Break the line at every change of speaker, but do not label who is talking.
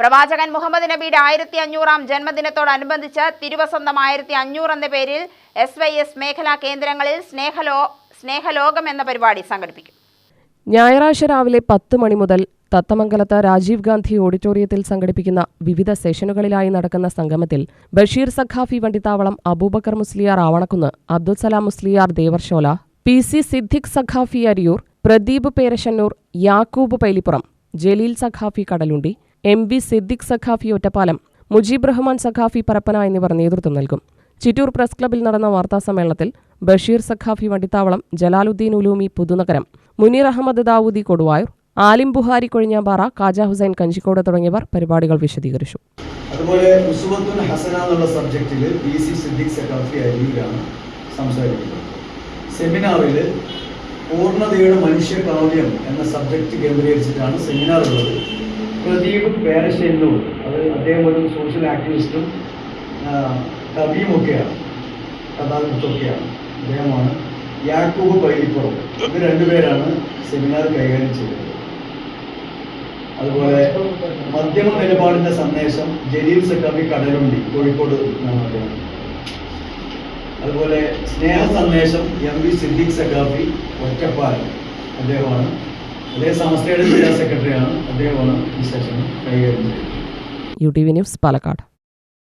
പ്രവാചകൻ മുഹമ്മദ് നബിയുടെ ആയിരത്തി അഞ്ഞൂറാം ജന്മദിനത്തോടനുബന്ധിച്ച് തിരുവസന്തം ആയിരത്തി അഞ്ഞൂറ് എന്ന പേരിൽ എസ് വൈ എസ് മേഖലാ കേന്ദ്രങ്ങളിൽ സ്നേഹലോ സ്നേഹലോകം എന്ന പരിപാടി സംഘടിപ്പിക്കും.
ഞായറാഴ്ച രാവിലെ പത്ത് മണി മുതൽ തത്തമംഗലത്ത് രാജീവ് ഗാന്ധി ഓഡിറ്റോറിയത്തിൽ സംഘടിപ്പിക്കുന്ന വിവിധ സെഷനുകളിലായി നടക്കുന്ന സംഗമത്തിൽ Basheer Saqafi Vandithavalam Abubakar Musliyar Avanakunnu Abdul Salam Musliyar Devarshola P C Siddique Saqafi Ariyur Pradeep Perassannur Yakub Pailippuram Jaleel Saqafi Kadalundi M V Siddique Saqafi Ottapalam Mujeeb Rahman Saqafi Parappana എന്നിവർ നേതൃത്വം നൽകും. Chittur press ക്ലബിൽ നടന്ന വാർത്താസമ്മേളനത്തിൽ ബഷീർ സഖാഫി വണ്ടിത്താവളം ജലാലുദ്ദീൻ ഉലൂമി പുതുനഗരം മുനീർ അഹമ്മദ് ദാവൂദി കൊടുവായൂർ ആലിം ബുഹാരി കൊഴിഞ്ഞാമ്പാറ കാജ ഹുസൈൻ കഞ്ചിക്കോട് തുടങ്ങിയവർ പരിപാടികൾ വിശദീകരിച്ചു.
അതുപോലെ ഹസന എന്നുള്ള സബ്ജക്റ്റിൽ പി സി സിദ്ദിഖ് സഖാഫി അരിയിലാണ് സംസാരിക്കുന്നത്. സെമിനാറിൽ പൂർണതയുടെ മനുഷ്യകാവ്യം എന്ന സബ്ജക്റ്റ് കേന്ദ്രീകരിച്ചിട്ടാണ് സെമിനാർ ഉള്ളത് പ്രദീപ് പേരശ്ശേരിലും അത് അദ്ദേഹം ഒരു സോഷ്യൽ ആക്ടിവിസ്റ്റും കവിയും കവിയുമൊക്കെയാണ്. കഥാകൃത്തൊക്കെയാണ് അദ്ദേഹമാണ് യാക്കൂബ് പൈലിപ്പുറം. ഇത് രണ്ടുപേരാണ് സെമിനാർ കൈകാര്യം ചെയ്തത്. അതുപോലെ മധ്യമ നിലപാടിന്റെ സന്ദേശം ജലീൽ സക്കാബി കടലുണ്ടി കോഴിക്കോട് അതുപോലെ സ്നേഹ സന്ദേശം എം വി സിദ്ദിഖ് സക്കാഫി ഒറ്റപ്പാലം അദ്ദേഹമാണ് അദ്ദേഹം സംസ്ഥയുടെ ജില്ലാ സെക്രട്ടറിയാണ്. അദ്ദേഹമാണ് ഈ സെഷൻ കൈകാര്യം ചെയ്യുന്നത്
U T V news Palakkad.